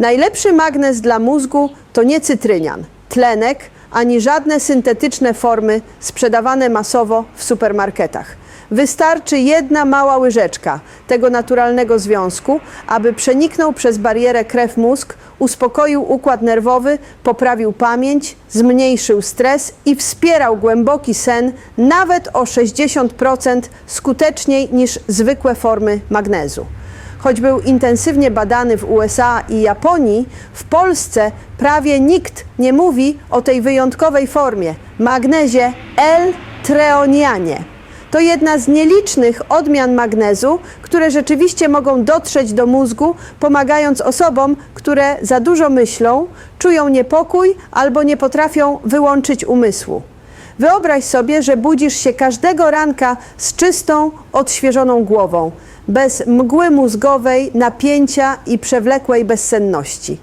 Najlepszy magnez dla mózgu to nie cytrynian, tlenek, ani żadne syntetyczne formy sprzedawane masowo w supermarketach. Wystarczy jedna mała łyżeczka tego naturalnego związku, aby przeniknął przez barierę krew-mózg, uspokoił układ nerwowy, poprawił pamięć, zmniejszył stres i wspierał głęboki sen nawet o 60% skuteczniej niż zwykłe formy magnezu. Choć był intensywnie badany w USA i Japonii, w Polsce prawie nikt nie mówi o tej wyjątkowej formie magnezie L-treonianie. To jedna z nielicznych odmian magnezu, które rzeczywiście mogą dotrzeć do mózgu, pomagając osobom, które za dużo myślą, czują niepokój albo nie potrafią wyłączyć umysłu. Wyobraź sobie, że budzisz się każdego ranka z czystą, odświeżoną głową, bez mgły mózgowej, napięcia i przewlekłej bezsenności.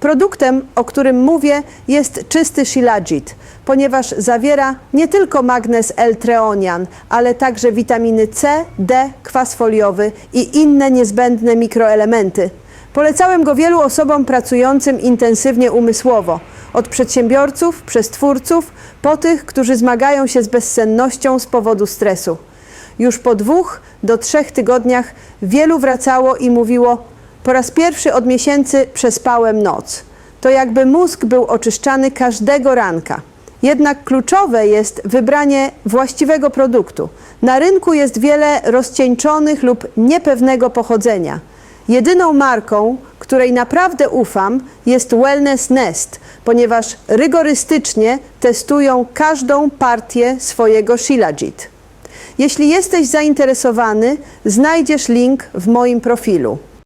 Produktem, o którym mówię, jest czysty Shilajit, ponieważ zawiera nie tylko magnez L-treonian, ale także witaminy C, D, kwas foliowy i inne niezbędne mikroelementy. Polecałem go wielu osobom pracującym intensywnie umysłowo, od przedsiębiorców, przez twórców, po tych, którzy zmagają się z bezsennością z powodu stresu. Już po dwóch do trzech tygodniach wielu wracało i mówiło: Po raz pierwszy od miesięcy przespałem noc. To jakby mózg był oczyszczany każdego ranka. Jednak kluczowe jest wybranie właściwego produktu. Na rynku jest wiele rozcieńczonych lub niepewnego pochodzenia. Jedyną marką, której naprawdę ufam, jest Wellness Nest, ponieważ rygorystycznie testują każdą partię swojego Shilajit. Jeśli jesteś zainteresowany, znajdziesz link w moim profilu.